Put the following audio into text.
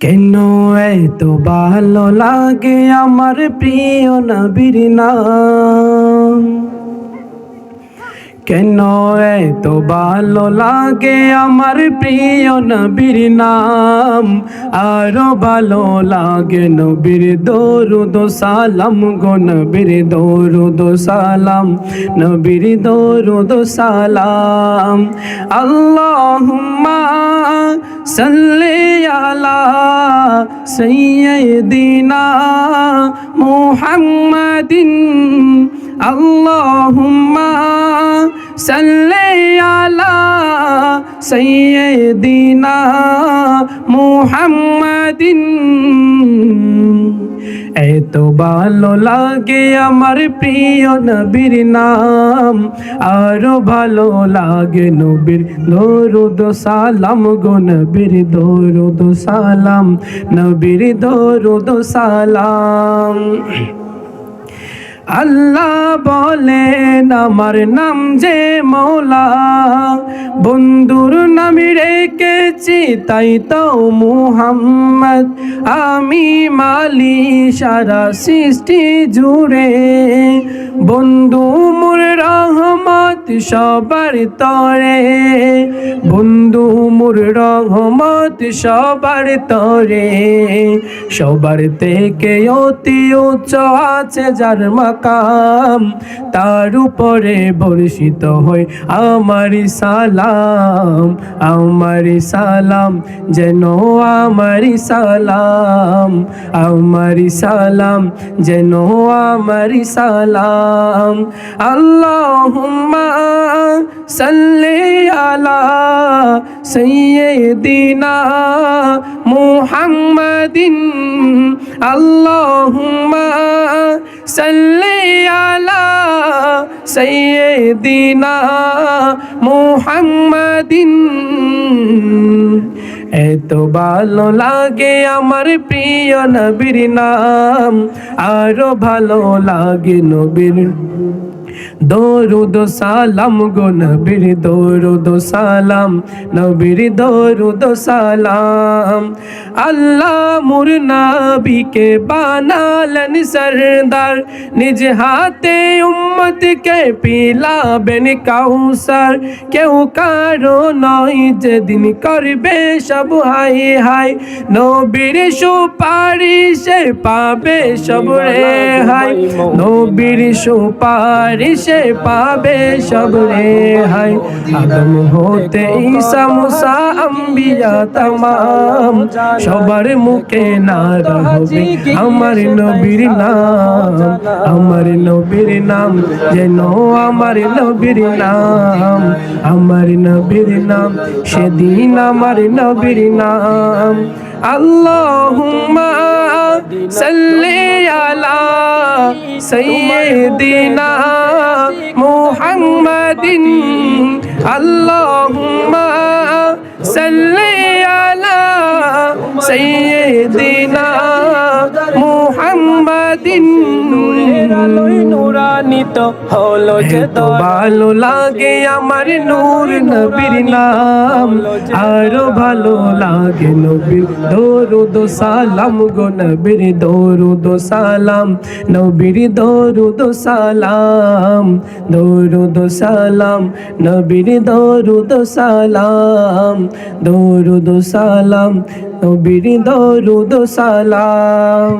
কেন এত ভালো লাগে আমার প্রিয় নবীর নাম? কেন এত ভালো লাগে আমার প্রিয় নবীর নাম? আরও ভালো লাগে নবীর দরুদ সালাম গো নবীর দরুদ সালাম, নবীর দরুদ সালাম। আল্লাহুম্মা সাল্লি আলা সাইয়্যিদিনা মুহাম্মাদিন। আল্লাহুম্মা আলা সাইয়্যিদিনা মুহাম্মাদিন। এত ভালো লাগে আমার প্রিয় নবীর নাম, আরও ভালো লাগে নবীর দরুদ সালাম গো নবীর দরুদ সালাম, নবীর দরুদ সালাম। আল্লাহ বলেন, আমার নাম যে মৌলা। বন্ধুর নাম রেখেছি, তাই তো মুহাম্মদ। আমি মালি সারা সৃষ্টি জুড়ে। বন্ধু মুর রহমত সবার তরে। বন্ধু মুর রহমত সবার তরে। সবার থেকে অতি উচ্চ আছে যার মাকাম তার উপরে বর্ষিত হয় আমার সালাম আমার সালাম, যেন আমার সালাম আমার সালাম, যেন আমার সালাম। আল্লাহুম্মা সাল্লি আলা সাইয়্যিদিনা মুহাম্মাদিন আল্লাহুম্মা সাল্লি আলা সাইয়্যিদিনা মুহাম্মাদিন। এত ভালো লাগে আমার প্রিয় নবীর নাম, আরও ভালো লাগে নবীর দরুদ সালাম গো নবীর, দরুদ সালাম। নবীর দরুদ সালাম। আল্লাহ মুর নবীকে বানালেন সরদার। নিজ হাতে উম্মতকে পিলাবেন কাউসার। কেউ কারও নয় যেদিন করবে সব হাই হাই। নবীর সুপারিশে পাবে সব রে হাই। নবীর সুপারিশে পাবে সব রে হাই আদম হতে ঈসা, মুসা, আম্বিয়া, তামাম। সবার মুখে না হবে আমার নবীর নাম। আমার নবীর নাম যেন আমার নবীর নাম। আমার নবীর নাম সেদিন আমার নবীর নাম। আল্লাহুম্মা সাল্লি আলা সাইয়্যিদিনা মুহাম্মাদিন। আল্লাহুম্মা সাল্লি আলা সাইয়্যিদিনা মুহাম্মাদিন। নুরানিত হলো যে ভালো লাগে আমার নূর নবীর নাম। আরও ভালো লাগে নবীর দরুদ সালাম গো নবীর দরুদ সালাম নবীর দরুদ সালাম দরুদ সালাম নবীর দরুদ সালাম দরুদ সালাম নবীর দরুদ সালাম।